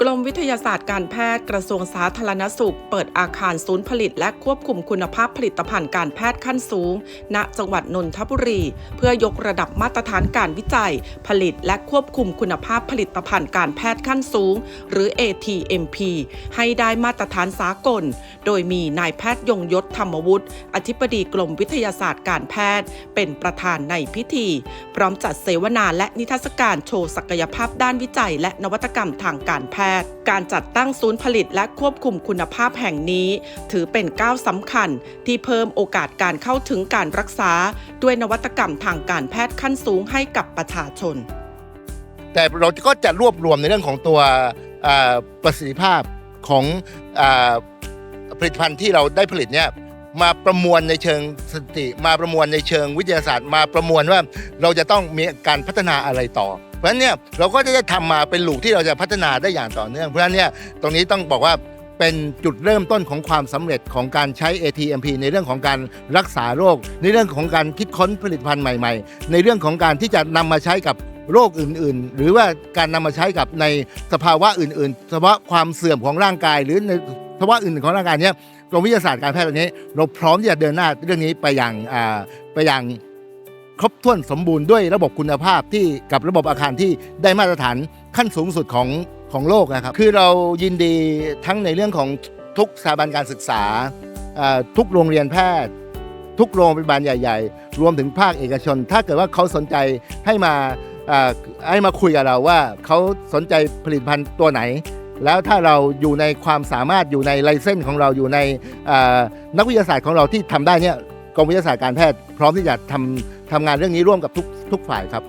กรมวิทยาศาสตร์การแพทย์กระทรวงสาธารณสุข เปิดอาคารศูนย์ผลิตและควบคุมคุณภาพผลิตภัณฑ์การแพทย์ขั้นสูง ณ จังหวัดนนทบุรี เพื่อยกระดับมาตรฐานการวิจัย ผลิตและควบคุมคุณภาพผลิตภัณฑ์การแพทย์ขั้นสูง หรือ ATMP ให้ได้มาตรฐานสากล โดยมีนายแพทย์ยงยศธรรมวุฒิอธิบดีกรมวิทยาศาสตร์การแพทย์ เป็นประธานในพิธี พร้อมจัดเสวนาและนิทรรศการโชว์ศักยภาพด้านวิจัย และนวัตกรรมทางการแพทย์การจัดตั้งศูนย์ผลิตและควบคุมคุณภาพแห่งนี้ ถือเป็นก้าวสำคัญ ที่เพิ่มโอกาสการเข้าถึงการรักษา ด้วยนวัตกรรมทางการแพทย์ขั้นสูงให้กับประชาชน แต่เราก็จะรวบรวมในเรื่องของตัวประสิทธิภาพของอผลิตภัณฑ์ที่เราได้ผลิตเนี่ยมาประมวลในเชิงสติ มาประมวลในเชิงวิทยาศาสตร์ มาประมวลว่าเราจะต้องมีการพัฒนาอะไรต่อ ราะฉะนั้นเนี่ยเราก็จะได้ทำมาเป็นลูกที่เราจะพัฒนาได้อย่างต่อเนื่อง เพราะฉะนั้นเนี่ยตรงนี้ต้องบอกว่าเป็นจุดเริ่มต้นของความสำเร็จของการใช้ ATMP ในเรื่องของการรักษาโรค ในเรื่องของการคิดค้นผลิตภัณฑ์ใหม่ๆ ในเรื่องของการที่จะนำมาใช้กับโรคอื่นๆ หรือว่าการนำมาใช้กับในสภาวะอื่นๆสภาวะความเสื่อมของร่างกาย หรือในสภาวะอื่นของร่างกายเนี้ยกรมวิทยาศาสตร์การแพทย์ตอนนี้ เราพร้อมที่จะเดินหน้าเรื่องนี้ไปอย่างอ่าไปอย่าง ครบถ้วนสมบูรณ์ด้วยระบบคุณภาพที่กับระบบอาคารที่ได้มาตรฐานขั้นสูงสุดของของโลกนะครับ คือเรายินดีทั้งในเรื่องของทุกสถาบันการศึกษา ทุกโรงเรียนแพทย์ ทุกโรงพยาบาลใหญ่ ๆ รวมถึงภาคเอกชน ถ้าเกิดว่าเขาสนใจให้มาให้มาคุยกับเราว่าเขาสนใจผลิตภัณฑ์ตัวไหน แล้วถ้าเราอยู่ในความสามารถอยู่ในไลเซนส์ของเราอยู่ในนักวิทยาศาสตร์ของเราที่ทำได้เนี่ย กรมวิทยาศาสตร์การแพทย์พร้อมที่จะทำทำงานเรื่องนี้ร่วมกับทุกทุกฝ่ายครับ